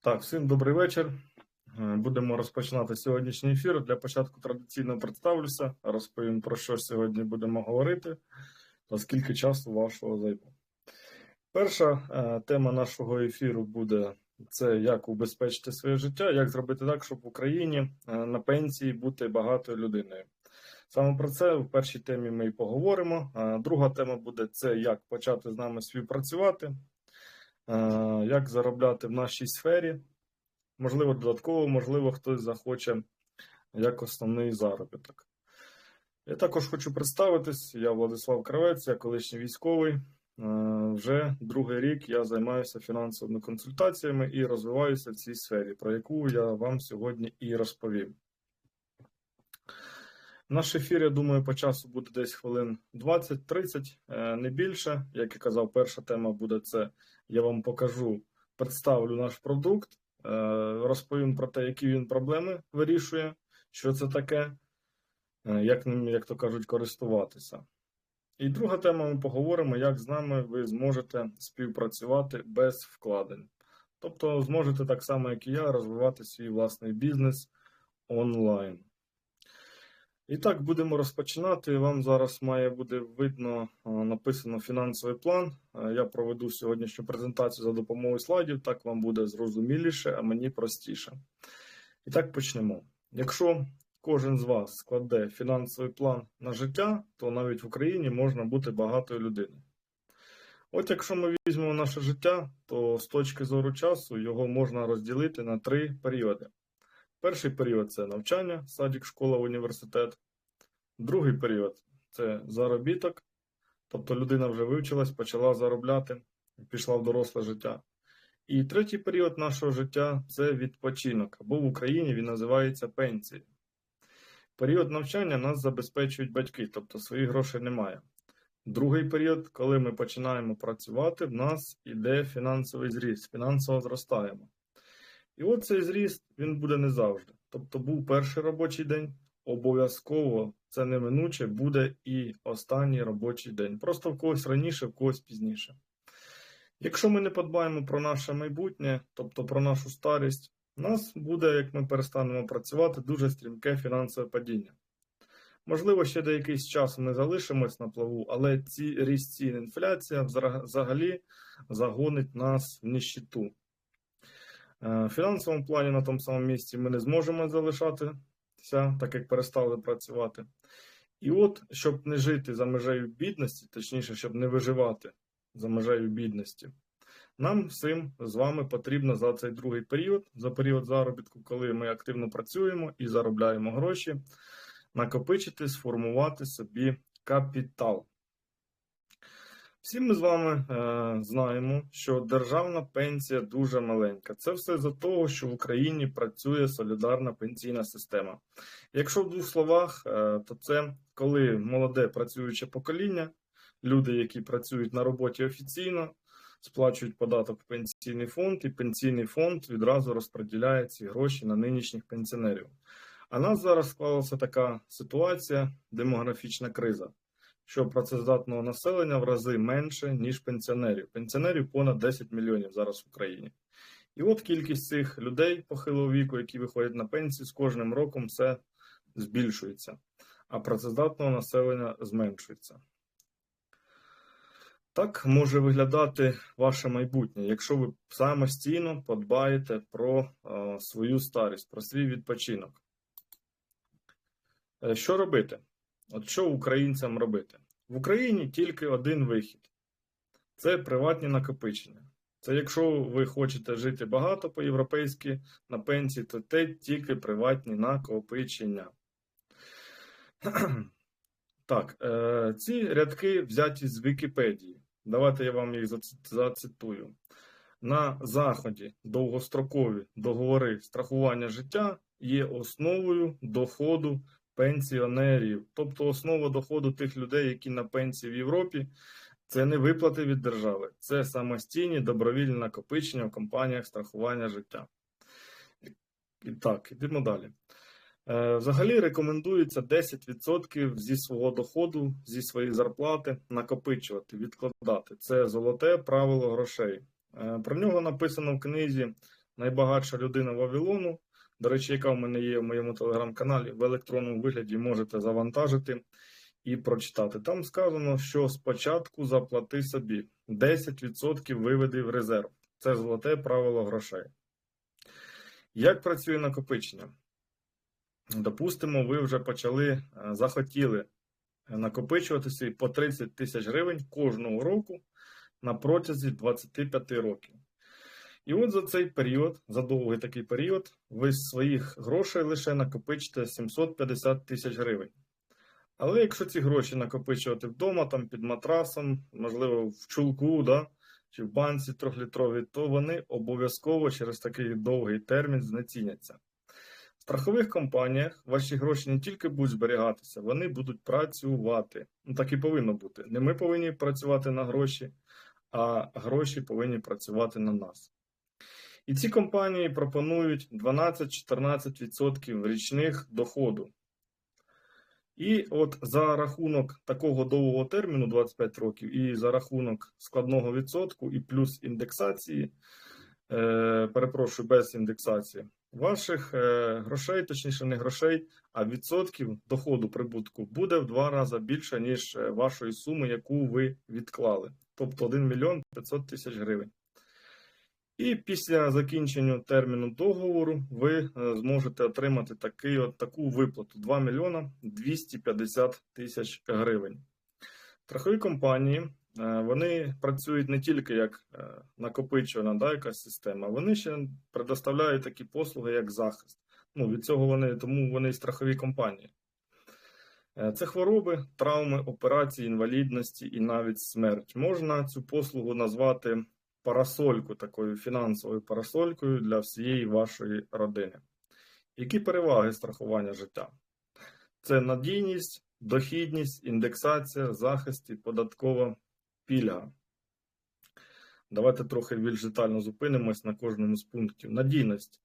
Так, всім добрий вечір. Е, Будемо розпочинати сьогоднішній ефір. Для початку традиційно представлюся, розповім про що сьогодні будемо говорити та часу вашого займе. Перша е, тема нашого ефіру буде це як убезпечити своє життя, як зробити так, щоб в Україні е, на пенсії бути багатою людиною. Саме про це в першій темі ми і поговоримо. Друга тема буде це як почати з нами співпрацювати, як заробляти в нашій сфері. Можливо, додатково, можливо, хтось захоче як основний заробіток. Я також хочу представитись. Я Владислав Кравець, я колишній військовий. Е, Вже другий рік я займаюся фінансовими консультаціями і розвиваюся в цій сфері, про яку я вам сьогодні і розповім. Наш ефір, я думаю, по часу буде десь хвилин 20-30, е, не більше. Як я казав, перша тема буде це. Я вам покажу, представлю наш продукт, е, розповім про те, які він проблеми вирішує, що це таке, е, як ним, як то кажуть, користуватися. І друга тема, ми поговоримо, як з нами ви зможете співпрацювати без вкладень. Тобто зможете так само, як і я, розвивати свій власний бізнес онлайн. І так, будемо розпочинати. Вам зараз має бути видно написано фінансовий план. Я проведу сьогоднішню презентацію за допомогою слайдів, так вам буде зрозуміліше, а мені простіше. І так почнемо. Якщо кожен з вас складе фінансовий план на життя, то навіть в Україні можна бути багатою людиною. От якщо ми візьмемо наше життя, то з точки зору часу його можна розділити на три періоди. Перший період це навчання, садик, школа, університет. Другий період це заробіток, тобто людина вже вивчилась, почала заробляти, пішла в доросле життя. І третій період нашого життя це відпочинок, або в Україні він називається пенсії. Період навчання нас забезпечують батьки, тобто своїх грошей немає. Другий період, коли ми починаємо працювати, в нас іде фінансовий зріст, фінансово зростаємо. І от цей зріст він буде не завжди. Тобто був перший робочий день, обов'язково це неминуче буде і останній робочий день. Просто в когось раніше, в когось пізніше. Якщо ми не подбаємо про наше майбутнє, тобто про нашу старість, у нас буде, як ми перестанемо працювати, дуже стрімке фінансове падіння. Можливо, ще деякий час ми залишимось на плаву, але ці ріст цін інфляція взагалі загонить нас в ніщиту. Е, В фінансовому плані на тому самому місці ми не зможемо залишатися, так як перестали працювати. І от, щоб не жити за межею бідності, точніше, щоб не виживати за межею бідності, нам всім з вами потрібно за цей другий період, за період заробітку, коли ми активно працюємо і заробляємо гроші, накопичити, сформувати собі капітал. Всі ми з вами е, знаємо, що державна пенсія дуже маленька. Це все за того, що в Україні працює солідарна пенсійна система. Якщо в двох словах, е, то це коли молоде працююче покоління, люди, які працюють на роботі офіційно, сплачують податок в пенсійний фонд, і пенсійний фонд відразу розподіляє ці гроші на нинішніх пенсіонерів. А нас зараз склалася така ситуація, демографічна криза що працездатного населення в рази менше, ніж пенсіонерів. Пенсіонерів понад 10 мільйонів зараз в Україні. І от кількість цих людей похилого віку, які виходять на пенсію, з кожним роком все збільшується, а працездатного населення зменшується. Так може виглядати ваше майбутнє, якщо ви самостійно подбаєте про е, свою старість, про свій відпочинок. Е, що робити? От що українцям робити? В Україні тільки один вихід це приватні накопичення. Це якщо ви хочете жити багато по-європейськи на пенсії, то це тільки приватні накопичення. Так, е, ці рядки взяті з Вікіпедії. Давайте я вам їх зацитую. На Заході довгострокові договори страхування життя є основою доходу пенсіонерів, тобто основа доходу тих людей, які на пенсії в Європі, це не виплати від держави, це самостійні добровільні накопичення в компаніях страхування життя. І так, йдемо далі. Е, взагалі рекомендується 10% зі свого доходу, зі своєї зарплати накопичувати, відкладати. Це золоте правило грошей. Е, про нього написано в книзі найбагатша людина Вавилону. До речі, яка в мене є в моєму телеграм-каналі, в електронному вигляді можете завантажити і прочитати. Там сказано, що спочатку заплати собі 10% виведи в резерв. Це золоте правило грошей. Як працює накопичення? Допустимо, ви вже почали, е, захотіли накопичувати собі по 30 тисяч гривень кожного року на протязі 25 років. І от за цей період, за довгий такий період, ви з своїх грошей лише накопичите 750 тисяч гривень. Але якщо ці гроші накопичувати вдома, там під матрасом, можливо, в чулку, да, чи в банці трьохлітровій, то вони обов'язково через такий довгий термін знеціняться. В страхових компаніях ваші гроші не тільки будуть зберігатися, вони будуть працювати. Ну так і повинно бути. Не ми повинні працювати на гроші, а гроші повинні працювати на нас. І ці компанії пропонують 12-14% річних доходу. І от за рахунок такого довгого терміну 25 років, і за рахунок складного відсотку, і плюс індексації, е, перепрошую, без індексації, ваших е, грошей, точніше, не грошей, а відсотків доходу прибутку буде в два рази більше, ніж е, вашої суми, яку ви відклали. Тобто 1 мільйон 500 тисяч гривень. І після закінчення терміну договору ви е, зможете отримати такий, от, таку виплату 2 мільйона 250 тисяч гривень. Страхові компанії е, вони працюють не тільки як е, накопичувана да, якась система, вони ще предоставляють такі послуги, як захист. Ну, від цього вони, тому вони і страхові компанії. Це хвороби, травми, операції, інвалідності і навіть смерть. Можна цю послугу назвати парасольку, такою фінансовою парасолькою для всієї вашої родини. Які переваги страхування життя? Це надійність, дохідність, індексація, захист і податкова пільга. Давайте трохи більш детально зупинимось на кожному з пунктів. Надійність.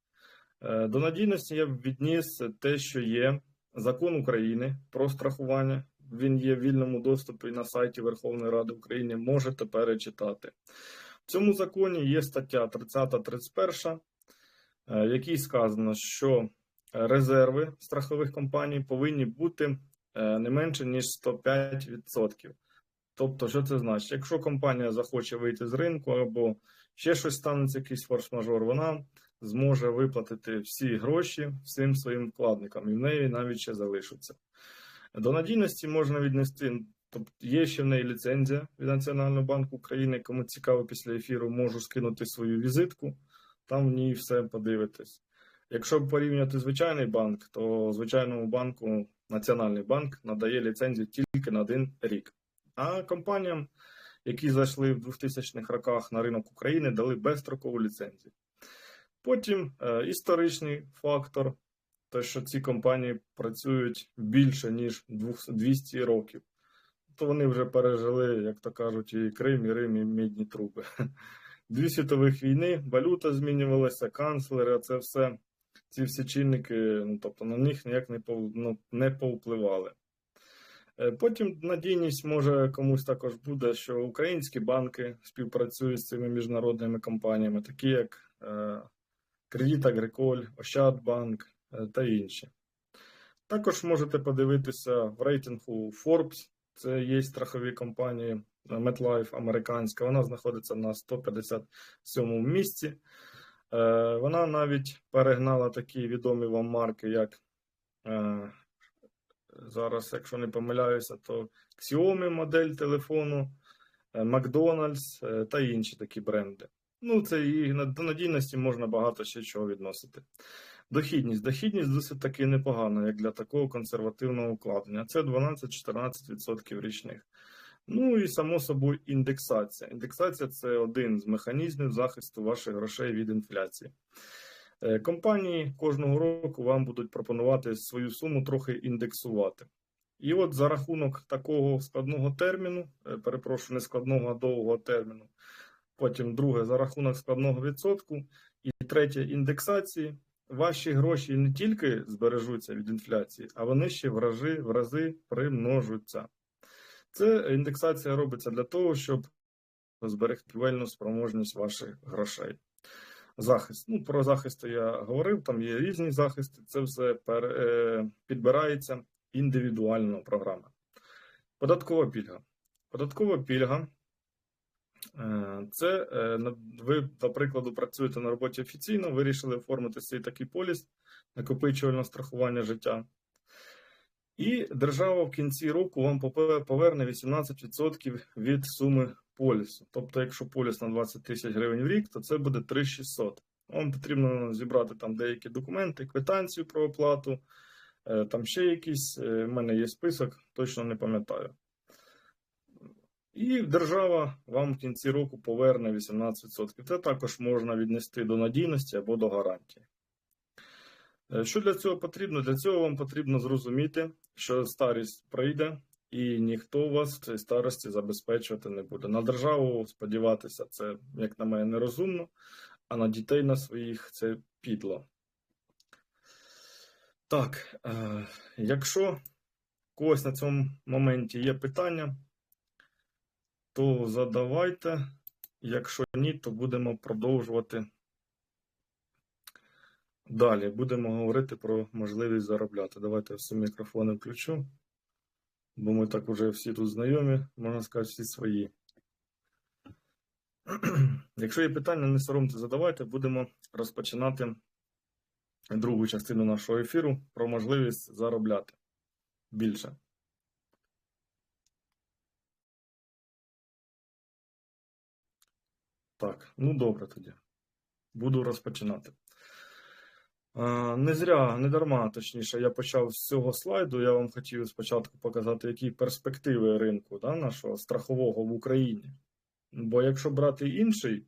Е, до надійності я б відніс те, що є закон України про страхування. Він є в вільному доступі на сайті Верховної Ради України. Можете перечитати. В цьому законі є стаття 30-31, в якій сказано, що резерви страхових компаній повинні бути е, не менше, ніж 105%. Тобто, що це значить? Якщо компанія захоче вийти з ринку або ще щось станеться, якийсь форс-мажор, вона зможе виплатити всі гроші всім своїм вкладникам, і в неї навіть ще залишаться. До надійності можна віднести Тобто є ще в неї ліцензія від Національного банку України. Кому цікаво після ефіру, можу скинути свою візитку, там в ній все подивитись. Якщо порівнювати звичайний банк, то звичайному банку Національний банк надає ліцензію тільки на один рік. А компаніям, які зайшли в 2000-х роках на ринок України, дали безстрокову ліцензію. Потім е, історичний фактор, те, що ці компанії працюють більше ніж 200 років то вони вже пережили, як то кажуть, і Крим, і Рим, і мідні труби. Дві світових війни, валюта змінювалася, канцлери, це все, ці всі чинники, ну тобто на них ніяк не ну, не повпливали. Е, потім надійність може комусь також буде, що українські банки співпрацюють з цими міжнародними компаніями, такі як Кредит Агриколь, Ощадбанк та інші. Також можете подивитися в рейтингу Forbes, це є страхові компанії MetLife американська. Вона знаходиться на 157 місці. Е, вона навіть перегнала такі відомі вам марки, як е, зараз, якщо не помиляюся, то Xiaomi модель телефону, е, McDonald's та інші такі бренди. Ну, це і до надійності можна багато ще чого відносити. Дохідність. Дохідність досить таки непогана, як для такого консервативного укладення. Це 12-14% річних. Ну і само собою індексація. Індексація це один з механізмів захисту ваших грошей від інфляції. Е, компанії кожного року вам будуть пропонувати свою суму трохи індексувати. І от за рахунок такого складного терміну, е, перепрошую, не складного, а довгого терміну, потім друге за рахунок складного відсотку, і третє індексації ваші гроші не тільки збережуться від інфляції, а вони ще в рази, в рази примножуться. Це індексація робиться для того, щоб зберегти вельну спроможність ваших грошей. захист. Ну, про захисти я говорив, там є різні захисти, це все пер, е, підбирається індивідуально програма. Податкова пільга. Податкова пільга це е, ви, до прикладу, працюєте на роботі офіційно, вирішили оформити свій такий поліс накопичувального страхування життя. І держава в кінці року вам поверне 18% від суми полісу. Тобто, якщо поліс на 20 тисяч гривень в рік, то це буде 3600. Вам потрібно зібрати там деякі документи, квитанцію про оплату, е, там ще якісь. У мене є список, точно не пам'ятаю. І держава вам в кінці року поверне 18%. Це також можна віднести до надійності або до гарантії. Е, Що для цього потрібно? Для цього вам потрібно зрозуміти, що старість прийде, і ніхто вас в цій старості забезпечувати не буде. На державу сподіватися, це, як на мене, нерозумно, а на дітей на своїх це підло. Так, е, якщо когось на цьому моменті є питання, то задавайте. Якщо ні, то будемо продовжувати Далі будемо говорити про можливість заробляти. Давайте всі мікрофони включу, бо ми так уже всі тут знайомі, можна сказати, всі свої. Якщо є питання, не соромте, задавайте, будемо розпочинати другу частину нашого ефіру про можливість заробляти більше. Так, ну добре тоді. Буду розпочинати. Не зря, не дарма, точніше, я почав з цього слайду. Я вам хотів спочатку показати, які перспективи ринку да, нашого страхового в Україні. Бо якщо брати інший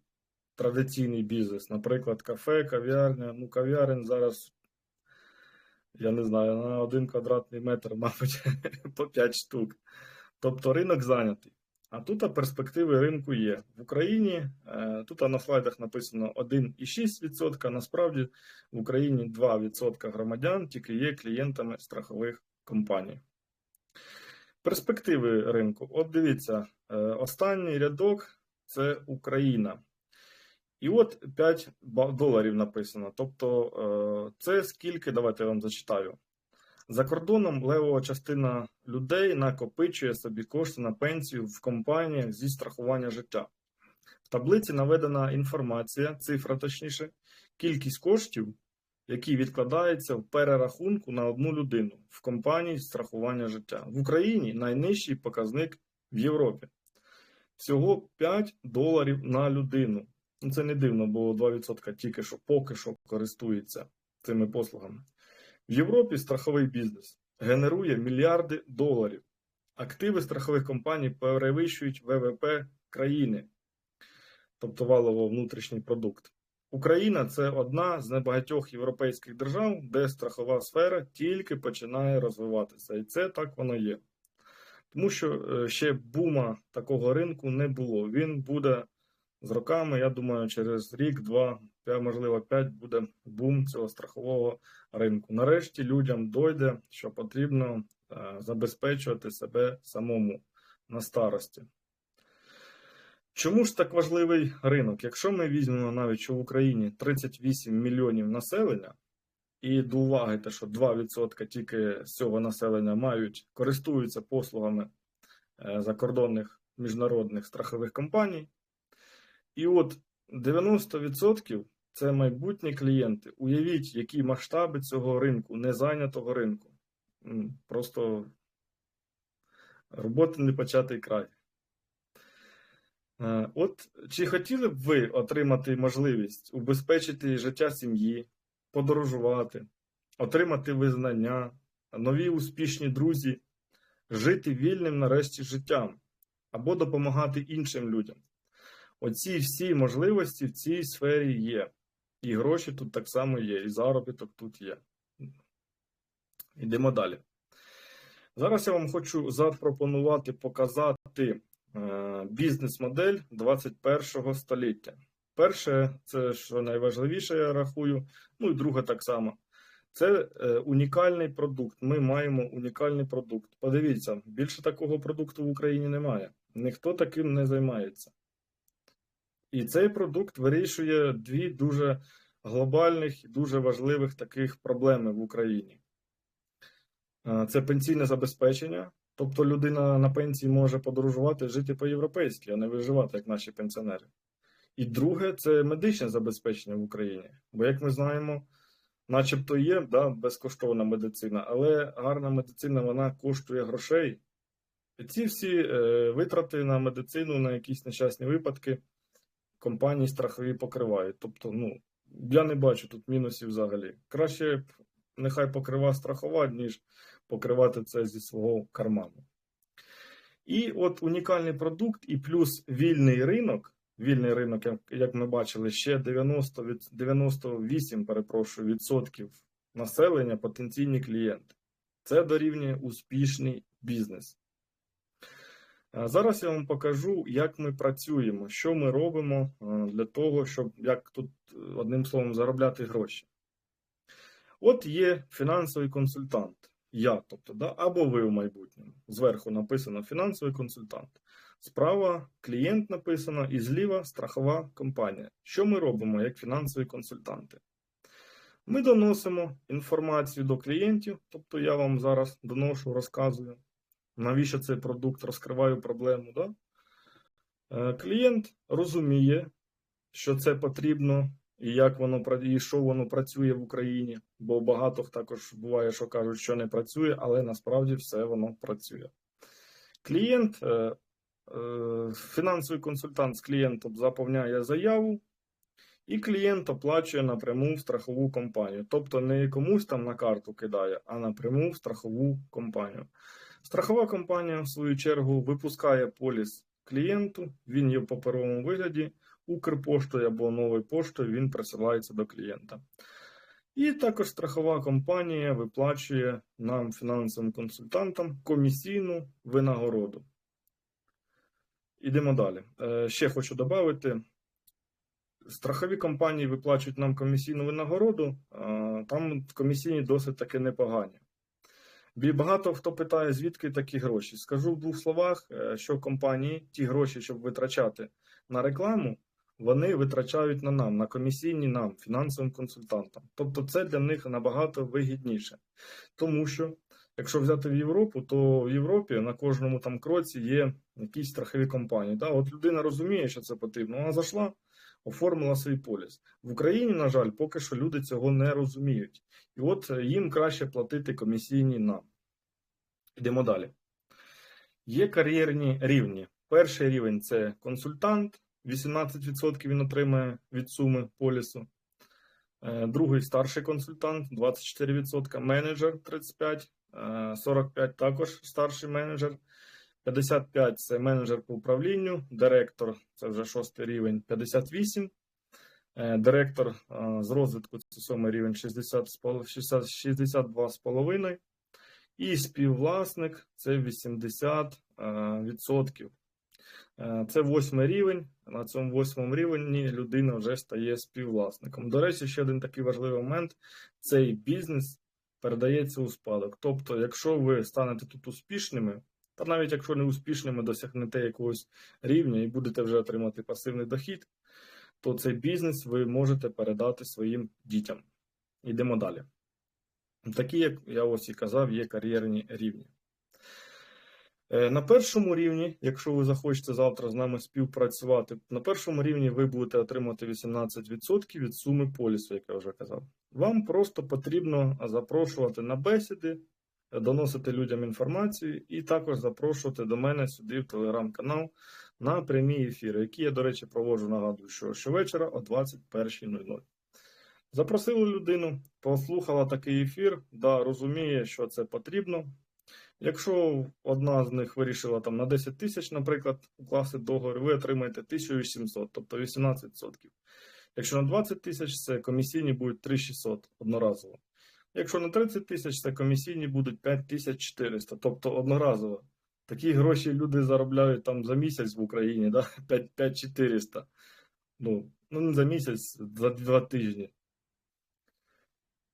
традиційний бізнес, наприклад, кафе, кав'ярня, ну кав'ярень зараз, я не знаю, на один квадратний метр, мабуть, по 5 штук. Тобто ринок зайнятий. А тут перспективи ринку є. В Україні е, тут на слайдах написано 1,6%, насправді в Україні 2% громадян тільки є клієнтами страхових компаній. Перспективи ринку. От дивіться, е, останній рядок це Україна. І от 5 доларів написано. Тобто, е, це скільки, давайте я вам зачитаю. За кордоном левова частина людей накопичує собі кошти на пенсію в компаніях зі страхування життя. В таблиці наведена інформація, цифра точніше, кількість коштів, які відкладаються в перерахунку на одну людину в компанії страхування життя. В Україні найнижчий показник в Європі. Всього 5 доларів на людину. Ну, Це не дивно, бо 2% тільки що поки що користуються цими послугами. В Європі страховий бізнес генерує мільярди доларів. Активи страхових компаній перевищують ВВП країни, тобто валово внутрішній продукт. Україна це одна з небагатьох європейських держав, де страхова сфера тільки починає розвиватися. І це так воно є. Тому що е, ще бума такого ринку не було. Він буде з роками, я думаю, через рік, два, п'ять, можливо, п'ять буде бум цього страхового ринку. Нарешті людям дойде, що потрібно е, забезпечувати себе самому на старості. Чому ж так важливий ринок? Якщо ми візьмемо навіть, що в Україні 38 мільйонів населення, і до уваги те, що 2% тільки з цього населення мають, користуються послугами е, закордонних міжнародних страхових компаній, і от 90% це майбутні клієнти. Уявіть, які масштаби цього ринку, незайнятого ринку. Просто роботи не початий край. Е, От чи хотіли б ви отримати можливість убезпечити життя сім'ї, подорожувати, отримати визнання, нові успішні друзі, жити вільним нарешті життям або допомагати іншим людям? Оці всі можливості в цій сфері є. І гроші тут так само є, і заробіток тут є. Йдемо далі. Зараз я вам хочу запропонувати показати е, бізнес-модель 21 століття. Перше, це що найважливіше, я рахую, ну і друге так само. Це е, унікальний продукт. Ми маємо унікальний продукт. Подивіться, більше такого продукту в Україні немає. Ніхто таким не займається. І цей продукт вирішує дві дуже глобальних і дуже важливих таких проблеми в Україні. Е, Це пенсійне забезпечення, тобто людина на пенсії може подорожувати, жити по-європейськи, а не виживати, як наші пенсіонери. І друге, це медичне забезпечення в Україні. Бо, як ми знаємо, начебто є да, безкоштовна медицина, але гарна медицина вона коштує грошей. І ці всі е, витрати на медицину, на якісь нещасні випадки компанії страхові покривають. Тобто, ну, я не бачу тут мінусів взагалі. Краще нехай покрива страхова, ніж покривати це зі свого карману. І от унікальний продукт, і плюс вільний ринок. Вільний ринок, як, ми бачили, ще 90 від 98, перепрошую, відсотків населення потенційні клієнти. Це дорівнює успішний бізнес. Зараз я вам покажу, як ми працюємо, що ми робимо для того, щоб як тут е, одним словом заробляти гроші. От є фінансовий консультант, я, тобто, да, або ви в майбутньому. Зверху написано фінансовий консультант. Справа клієнт написано і зліва страхова компанія. Що ми робимо як фінансові консультанти? Ми доносимо інформацію до клієнтів, тобто я вам зараз доношу, розказую, навіщо цей продукт, розкриваю проблему. Да? Е, Клієнт розуміє, що це потрібно, і як воно і що воно працює в Україні, бо багато також буває, що кажуть, що не працює, але насправді все воно працює. Клієнт, е, е, фінансовий консультант з клієнтом заповняє заяву, і клієнт оплачує напряму в страхову компанію. Тобто не комусь там на карту кидає, а напряму в страхову компанію. Страхова компанія, в свою чергу, випускає поліс клієнту, він є в паперовому вигляді, Укрпоштою або новою поштою він присилається до клієнта. І також страхова компанія виплачує нам, фінансовим консультантам, комісійну винагороду. Ідемо далі. Е, Ще хочу додати. Страхові компанії виплачують нам комісійну винагороду, там комісійні досить таки непогані. Багато хто питає, звідки такі гроші. Скажу в двох словах, е, що компанії ті гроші, щоб витрачати на рекламу, вони витрачають на нам, на комісійні нам, фінансовим консультантам. Тобто це для них набагато вигідніше. Тому що, якщо взяти в Європу, то в Європі на кожному там кроці є якісь страхові компанії. Да? От людина розуміє, що це потрібно, вона зайшла, оформила свій поліс. В Україні, на жаль, поки що люди цього не розуміють. І от е, їм краще платити комісійні нам. Йдемо далі. Є кар'єрні рівні. Перший рівень це консультант, 18% він отримає від суми полісу. Е, Другий старший консультант, 24%, менеджер 35%, е, 45% також старший менеджер, 55% це менеджер по управлінню, директор це вже шостий рівень, 58%. Е, Директор е, з розвитку це сьомий рівень 60, 62,5%. І співвласник це 80%. е, Це восьмий рівень. На цьому восьмому рівні людина вже стає співвласником. До речі, ще один такий важливий момент: цей бізнес передається у спадок. Тобто, якщо ви станете тут успішними, та навіть якщо не успішними, досягнете якогось рівня і будете вже отримати пасивний дохід, то цей бізнес ви можете передати своїм дітям. Йдемо далі. Такі, як я ось і казав, є кар'єрні рівні. Е, На першому рівні, якщо ви захочете завтра з нами співпрацювати, на першому рівні ви будете отримати 18% від суми полісу, як я вже казав. Вам просто потрібно запрошувати на бесіди, доносити людям інформацію і також запрошувати до мене сюди в телеграм-канал на прямі ефіри, які я, до речі, проводжу, нагадую, що щовечора о 21.00. Запросили людину, послухала такий ефір, да, розуміє, що це потрібно. Якщо одна з них вирішила там на 10 тисяч, наприклад, укласти договір, ви отримаєте 1800, тобто 18%. Якщо на 20 тисяч, це комісійні будуть 3600 одноразово. Якщо на 30 тисяч, це комісійні будуть 5400, тобто одноразово. Такі гроші люди заробляють там за місяць в Україні, да? 5400. Ну, ну не за місяць, за два тижні.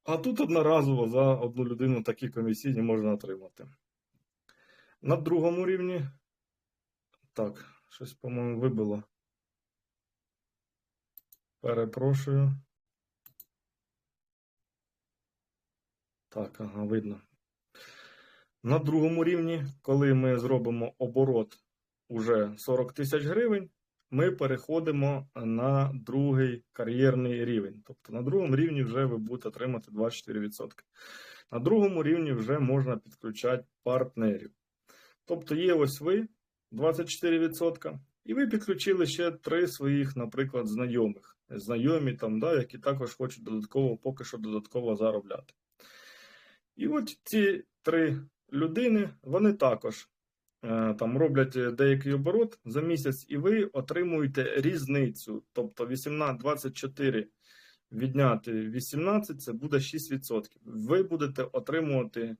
А тут одноразово за одну людину такі комісійні можна отримати. На другому рівні. Так, щось, по-моєму, вибило. Перепрошую. Так, ага, видно. На другому рівні, коли ми зробимо оборот уже 40 тисяч гривень, ми переходимо на другий кар'єрний рівень. Тобто на другому рівні вже ви будете отримати 24%. На другому рівні вже можна підключати партнерів. Тобто є ось ви 24%, і ви підключили ще три своїх, наприклад, знайомих. Знайомі там, да, які також хочуть додатково, поки що додатково заробляти. І от ці три людини, вони також е, там роблять деякий оборот за місяць, і ви отримуєте різницю. Тобто 18, 24 відняти 18 це буде 6%. Ви будете отримувати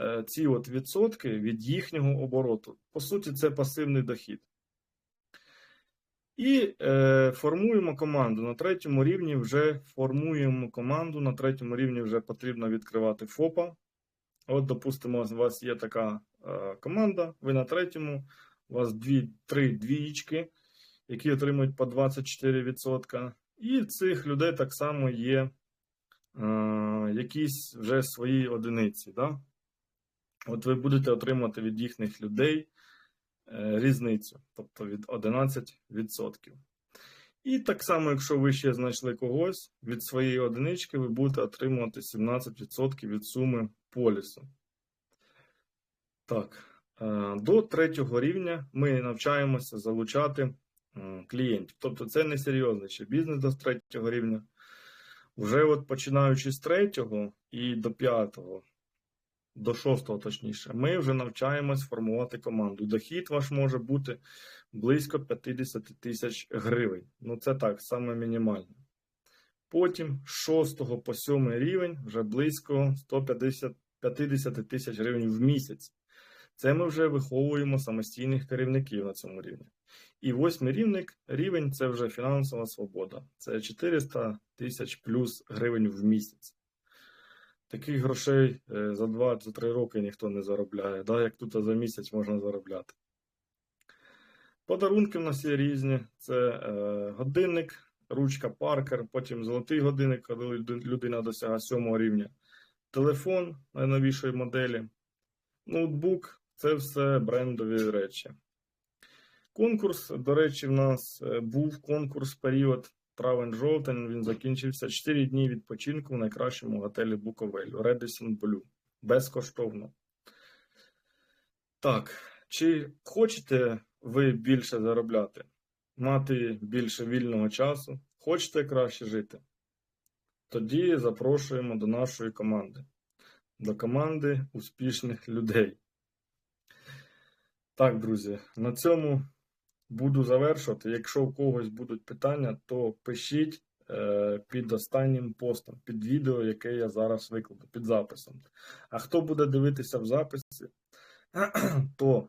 е, ці от відсотки від їхнього обороту. По суті, це пасивний дохід. І е, формуємо команду. На третьому рівні вже формуємо команду. На третьому рівні вже потрібно відкривати ФОПа. От, допустимо, у вас є така е, команда, ви на третьому, у вас дві, три двієчки, які отримують по 24%. І цих людей так само є е, якісь вже свої одиниці. Да? От ви будете отримати від їхніх людей різницю, тобто від 11%. І так само, якщо ви ще знайшли когось від своєї одинички, ви будете отримувати 17% від суми полісу. Так, е, до третього рівня ми навчаємося залучати клієнтів. Тобто це не серйозний ще бізнес до третього рівня. Вже от починаючи з третього і до п'ятого, до шостого, точніше, ми вже навчаємось формувати команду. Дохід ваш може бути близько 50 тисяч гривень. Ну, це так, саме мінімальне. Потім з 6 по 7 рівень вже близько 150 тисяч гривень в місяць. Це ми вже виховуємо самостійних керівників на цьому рівні. І восьмий рівник, рівень це вже фінансова свобода. Це 400 тисяч плюс гривень в місяць. Таких грошей е, за 2-3 роки ніхто не заробляє, да? як тут за місяць можна заробляти. Подарунки в нас є різні: це е, годинник, ручка паркер, потім золотий годинник, коли людина досягає сьомого рівня, телефон найновішої моделі, ноутбук це все брендові речі. Конкурс, до речі, в нас е, був конкурс період травень-жовтень. Він закінчився 4 дні відпочинку в найкращому готелі Буковель Redison Blue. Безкоштовно. Так, чи хочете ви більше заробляти? Мати більше вільного часу? Хочете краще жити? Тоді запрошуємо до нашої команди. До команди успішних людей. Так, друзі, на цьому буду завершувати. Якщо у когось будуть питання, то пишіть е, під останнім постом, під відео, яке я зараз викладу, під записом. А хто буде дивитися в записі, то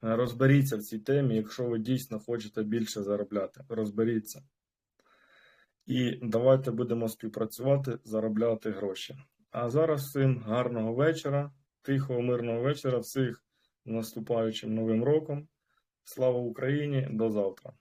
розберіться в цій темі, якщо ви дійсно хочете більше заробляти. Розберіться. І давайте будемо співпрацювати, заробляти гроші. А зараз всім гарного вечора, тихого, мирного вечора, всіх наступаючим новим роком. Слава Україні! До завтра!